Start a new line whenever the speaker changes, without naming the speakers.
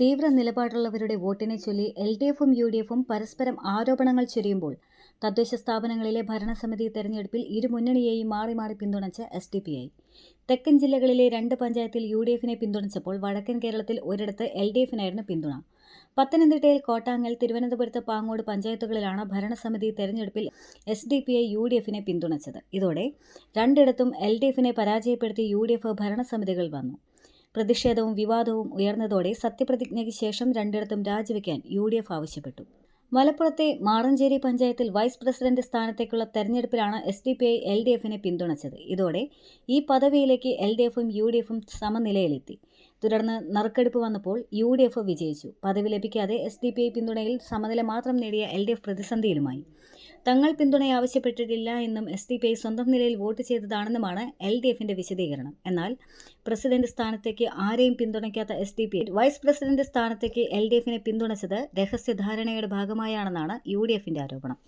തീവ്ര നിലപാടുള്ളവരുടെ വോട്ടിനെ ചൊല്ലി എൽ ഡി എഫും യു ഡി എഫും പരസ്പരം ആരോപണങ്ങൾ ചൊരിയുമ്പോൾ തദ്ദേശ സ്ഥാപനങ്ങളിലെ ഭരണസമിതി തെരഞ്ഞെടുപ്പിൽ ഇരുമുന്നണിയെയും മാറി മാറി പിന്തുണച്ച എസ് ഡി പി ഐ. തെക്കൻ ജില്ലകളിലെ രണ്ട് പഞ്ചായത്തിൽ യു ഡി എഫിനെ പിന്തുണച്ചപ്പോൾ വടക്കൻ കേരളത്തിൽ ഒരിടത്ത് എൽ ഡി എഫിനായിരുന്നു പിന്തുണ. പത്തനംതിട്ടയിൽ കോട്ടാങ്ങൽ തിരുവനന്തപുരത്ത് പാങ്ങോട് പഞ്ചായത്തുകളിലാണ് ഭരണസമിതി തെരഞ്ഞെടുപ്പിൽ S D P I U D എഫിനെ പിന്തുണച്ചത്. ഇതോടെ രണ്ടിടത്തും എൽ ഡി എഫിനെ പരാജയപ്പെടുത്തി യു ഡി എഫ് ഭരണസമിതികൾ വന്നു. പ്രതിഷേധവും വിവാദവും ഉയർന്നതോടെ സത്യപ്രതിജ്ഞയ്ക്ക് ശേഷം രണ്ടിടത്തും രാജിവെക്കാൻ യു ഡി എഫ് ആവശ്യപ്പെട്ടു. മലപ്പുറത്തെ മാറഞ്ചേരി പഞ്ചായത്തിൽ വൈസ് പ്രസിഡന്റ് സ്ഥാനത്തേക്കുള്ള തെരഞ്ഞെടുപ്പിലാണ് S D P I L D എഫിനെ പിന്തുണച്ചത്. ഇതോടെ ഈ പദവിയിലേക്ക് എൽ ഡി എഫും യു ഡി എഫും സമനിലയിലെത്തി. തുടർന്ന് നറുക്കെടുപ്പ് വന്നപ്പോൾ യു ഡി എഫ് വിജയിച്ചു. പദവി ലഭിക്കാതെ എസ് ഡി പി ഐ പിന്തുണയിൽ സമനില മാത്രം നേടിയ എൽ ഡി എഫ് പ്രതിസന്ധിയിലുമായി. തങ്ങൾ പിന്തുണ ആവശ്യപ്പെട്ടിട്ടില്ല എന്നും എസ് ഡി പി ഐ സ്വന്തം നിലയിൽ വോട്ട് ചെയ്തതാണെന്നുമാണ് എൽ ഡി എഫിന്റെ വിശദീകരണം. എന്നാൽ പ്രസിഡന്റ് സ്ഥാനത്തേക്ക് ആരെയും പിന്തുണയ്ക്കാത്ത S D P vice president സ്ഥാനത്തേക്ക് എൽ ഡി എഫിനെ പിന്തുണച്ചത് രഹസ്യധാരണയുടെ ഭാഗമായാണെന്നാണ് യു ഡി എഫിന്റെ ആരോപണം.